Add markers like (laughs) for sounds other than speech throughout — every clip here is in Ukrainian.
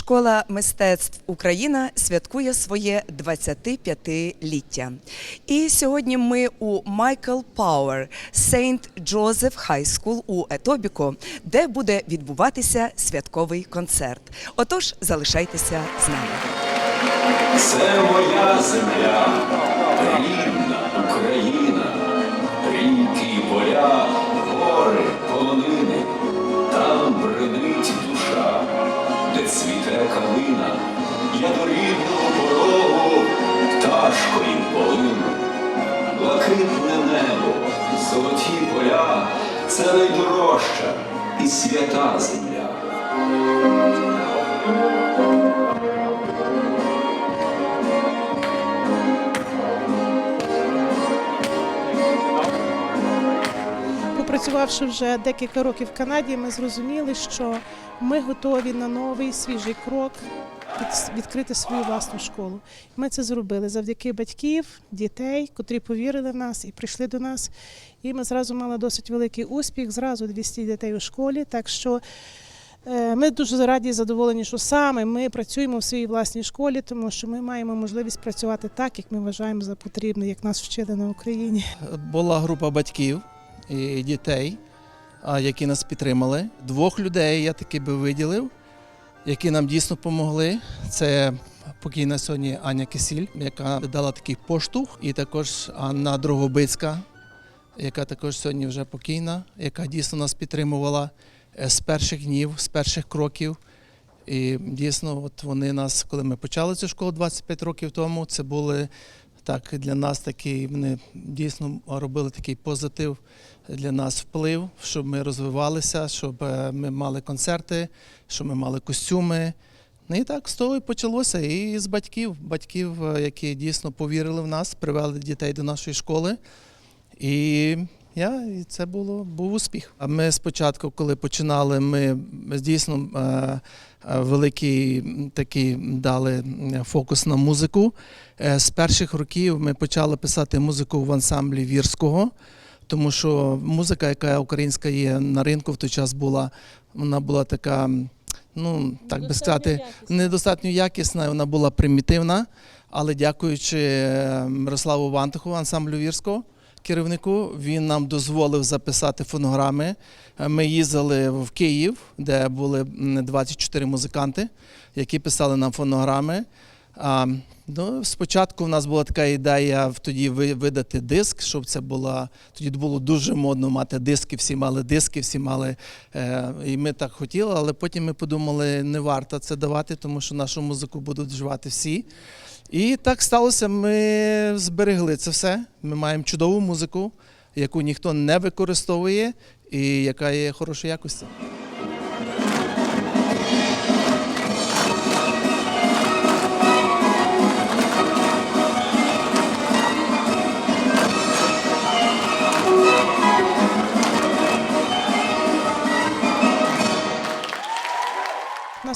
Школа мистецтв Україна святкує своє 25-ліття. І сьогодні ми у Майкл Пауер Сейнт Джозеф Хай Скул у Етобіко, де буде відбуватися святковий концерт. Отож, залишайтеся з нами. Це моя земля, найдорожча і свята земля. Попрацювавши вже декілька років в Канаді, ми зрозуміли, що ми готові на новий свіжий крок відкрити свою власну школу. Ми це зробили завдяки батьків, дітей, котрі повірили в нас і прийшли до нас. І ми зразу мали досить великий успіх, зразу 200 дітей у школі. Так що е, ми дуже раді і задоволені, що саме ми працюємо в своїй власній школі, тому що ми маємо можливість працювати так, як ми вважаємо за потрібне, як нас вчили на Україні. була група батьків і дітей, які нас підтримали. Двох людей я таки би виділив, які нам дійсно допомогли. Це покійна сьогодні Аня Кисіль, яка дала такий поштовх, і також Анна Дрогобицька, яка також сьогодні вже покійна, яка дійсно нас підтримувала е, з перших днів, з перших кроків. І дійсно, от вони нас, коли ми почали цю школу 25 років тому, це були так для нас такий, вони дійсно робили такий позитив для нас вплив, щоб ми розвивалися, щоб е, ми мали концерти, щоб ми мали костюми. Ну і так з того і почалося. І з батьків, батьків, е, які дійсно повірили в нас, привели дітей до нашої школи. І я, і це було був успіх. А ми спочатку, коли починали, ми дійсно е, е, великий такий дали фокус на музику. Е, З перших років ми почали писати музику в ансамблі вірського, тому що музика, яка українська є на ринку в той час була, вона була така, ну так би сказати, недостатньо якісна, вона була примітивна. Але дякуючи Мирославу Вантуху, ансамблю вірського керівнику, він нам дозволив записати фонограми. Е, Ми їздили в Київ, де були 24 музиканти, які писали нам фонограми. А, ну, спочатку в нас була така ідея тоді видати диск, щоб це була тоді було дуже модно мати диски, всі мали диски, всі мали. Е, і ми так хотіли, але потім ми подумали, не варто це давати, тому що нашу музику будуть вживати всі. І так сталося. Ми зберегли це все. Ми маємо чудову музику, яку ніхто не використовує, і яка є хорошої якості.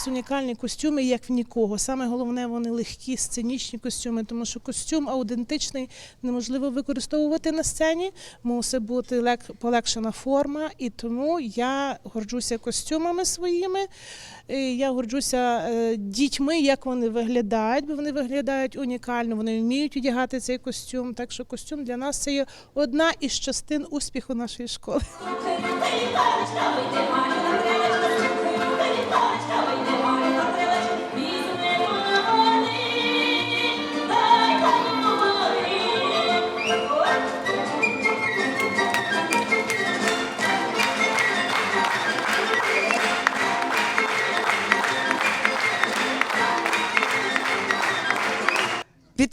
Нас унікальні костюми, як в нікого. Саме головне, вони легкі, сценічні костюми, тому що костюм аутентичний неможливо використовувати на сцені. Мусить бути лек- полегшена форма, і тому я горджуся костюмами своїми. Я горджуся е, дітьми, як вони виглядають, бо вони виглядають унікально, вони вміють одягати цей костюм. Так що костюм для нас це є одна із частин успіху нашої школи.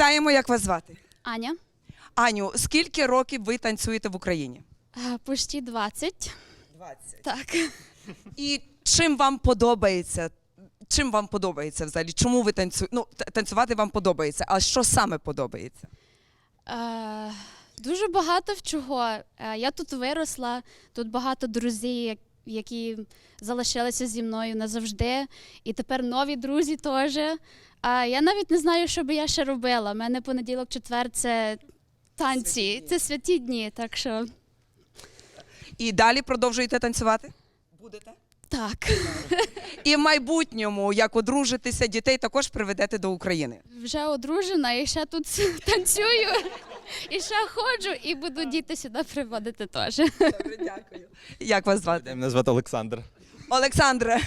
Вітаємо, як вас звати? Аня, Аню, скільки років ви танцюєте в Україні? е, почти 20. 20. Так. І чим вам подобається? Чим вам подобається взагалі? Чому ви танцюєте? Ну, танцювати вам подобається, а що саме подобається? Е, дуже багато в чого. Е, я тут виросла, тут багато друзів, які залишилися зі мною назавжди. І тепер нові друзі теж. А я навіть не знаю, що би я ще робила. У мене понеділок, четвер це танці, це святі дні. Так що І далі продовжуєте танцювати? Будете? Так. (laughs) І в майбутньому, як одружитися, дітей також приведете до України. Вже одружена і ще тут (laughs) танцюю. І ще ходжу, і буду діти сюди приводити теж. Добре, дякую. Як вас звати? Мене звати Олександр. Олександре,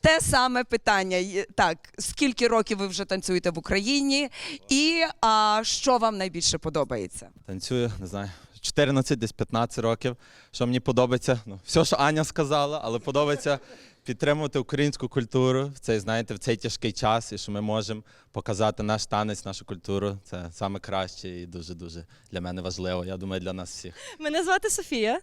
те саме питання. Так, скільки років ви вже танцюєте в Україні, і а, що вам найбільше подобається? Танцюю, не знаю, 14, десь 15 років. Що мені подобається? Ну, все, що Аня сказала, але подобається підтримувати українську культуру в цей, знаєте, в цей тяжкий час, і що ми можемо показати наш танець, нашу культуру. Це саме краще і дуже-дуже для мене важливо. Я думаю, для нас всіх. Мене звати Софія.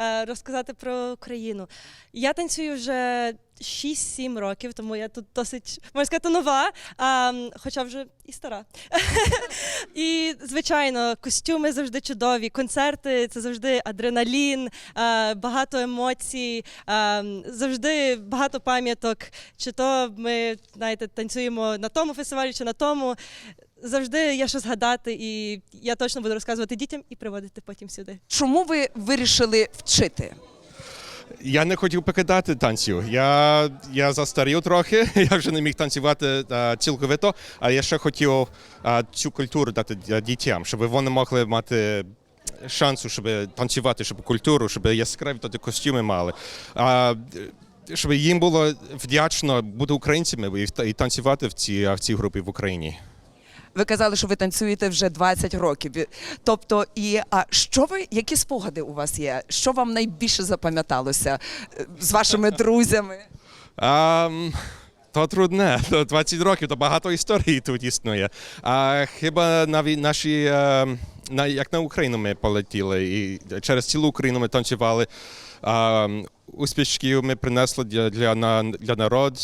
Е, Розказати про Україну. Я танцюю вже 6-7 років, тому я тут досить, можна сказати, нова, а, хоча вже і стара. (laughs) і, звичайно, костюми завжди чудові, концерти це завжди адреналін, е, багато емоцій, е, завжди багато пам'яток. Чи то ми знаєте, танцюємо на тому фестивалі, чи на тому. Завжди є що згадати, і я точно буду розказувати дітям і приводити потім сюди. Чому ви вирішили вчити? Я не хотів покидати танців. Я, я застарів трохи, (laughs) я вже не міг танцювати а, цілковито, а я ще хотів а, цю культуру дати дітям, щоб вони могли мати шансу, щоб танцювати, щоб культуру, щоб яскраві тоді костюми мали. А, щоб їм було вдячно бути українцями і, і танцювати в цій, в цій групі в Україні. Ви казали, що ви танцюєте вже 20 років. Тобто, і а що ви, які спогади у вас є? Що вам найбільше запам'яталося е, з вашими (laughs) друзями? М, то трудне. 20 років, то багато історій тут існує. А хіба навіть наші, е, на, як на Україну ми полетіли, і через цілу Україну ми танцювали. А, м, успішків ми принесли для, для, для народу.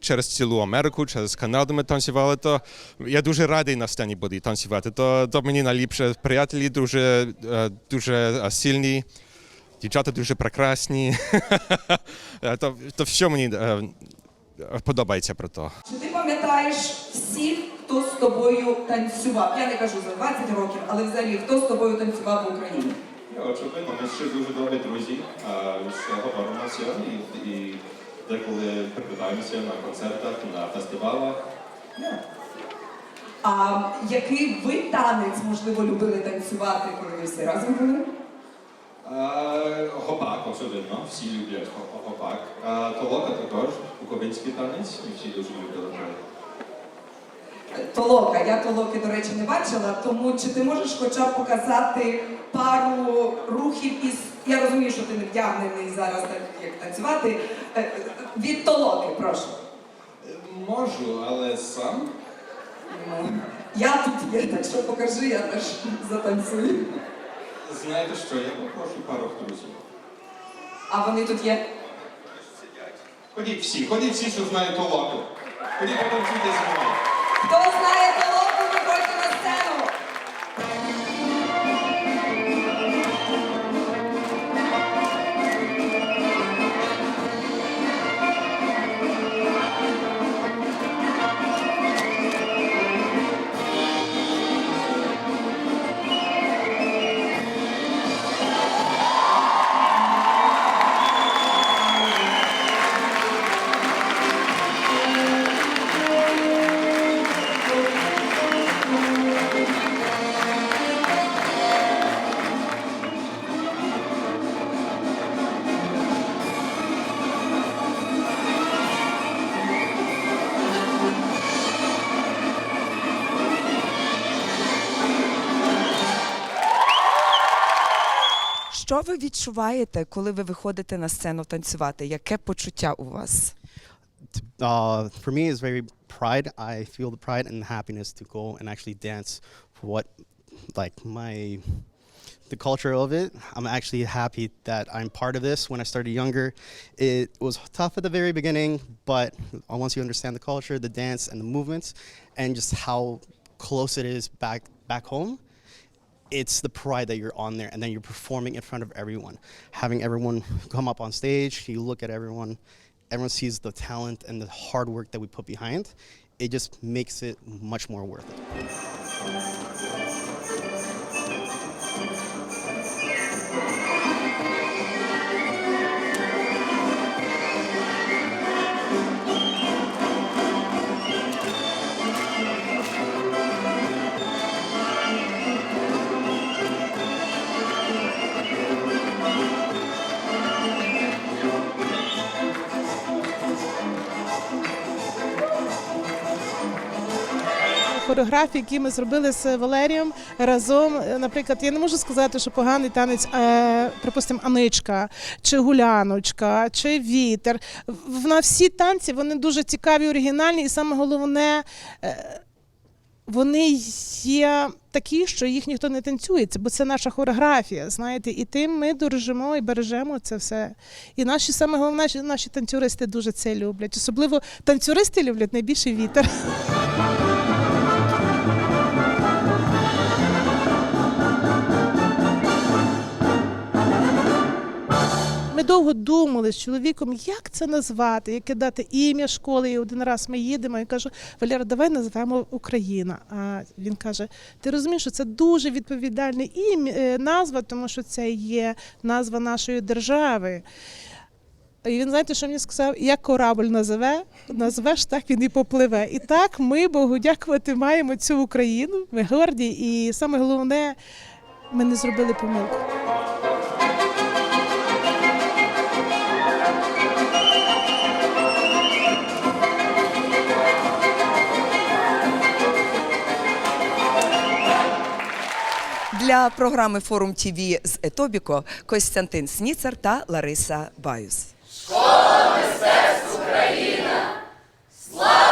Через цілу Америку, через Канаду ми танцювали, то я дуже радий на сцені бути танцювати. То, то мені найліпше приятелі дуже, е, дуже е, сильні, дівчата дуже прекрасні. (laughs) Е, то, то все мені подобається про то. Чи ти пам'ятаєш всіх, хто з тобою танцював? Я не кажу за 20 років, але взагалі хто з тобою танцював в Україні? Очевидно, ми ще дуже добрі друзі, говоримося і, і деколи прикидаємося на концертах, на фестивалах. А який ви танець, можливо, любили танцювати, коли ви всі разом були? Гопак, очевидно, всі люблять го- гопак. Толока також, буковинський танець, і всі дуже любили. Толока, я толоки, до речі, не бачила, тому чи ти можеш хоча б показати пару рухів із. Я розумію, що ти не вдягнений зараз, так як танцювати. Е, е, Від толоки, прошу. Можу, але сам. Ну, я тут є, так що покажи, я теж затанцюю. Знаєте що, я попрошу пару друзів. А вони тут є. Ходіть всі, ходіть всі, що знають толоку. Ходіть потанцюйте зі мною. Хто знає толоку, Що ви відчуваєте, коли ви виходите на сцену танцювати? Яке почуття у вас? uh, for me is very pride. I feel the pride and happiness to go and actually dance for what, like my, the culture of it. I'm actually happy that I'm part of this. When I started younger, it was tough at the very beginning, but once you understand the culture, the dance, and the movements, and just how close it is back back home, it's the pride that you're on there and then you're performing in front of everyone. Having everyone come up on stage you look at everyone everyone sees the talent and the hard work that we put behind it just makes it much more worth it хореографії, які ми зробили з Валерієм разом. Е, Наприклад, я не можу сказати, що поганий танець, е, припустимо, Аничка, чи Гуляночка, чи Вітер. На всі танці вони дуже цікаві, оригінальні, і саме головне. е, вони є такі, що їх ніхто не танцює, це- бо це наша хореографія, знаєте, і тим ми дорожимо і бережемо це все. І наші саме головне, наші танцюристи дуже це люблять. Особливо танцюристи люблять найбільше вітер. Довго думали з чоловіком, як це назвати, яке дати ім'я школи. І один раз ми їдемо і кажу, Валера, давай назвемо Україна. А він каже: Ти розумієш, що це дуже відповідальне ім'я е, назва, тому що це є назва нашої держави. І він, знаєте, що мені сказав? Як корабль називе, назвеш, так він і попливе. І так ми, Богу дякувати, маємо цю Україну. Ми горді, і саме головне, ми не зробили помилку. Для програми Форум ТВ з Етобіко Костянтин Сніцар та Лариса Баюс. Слава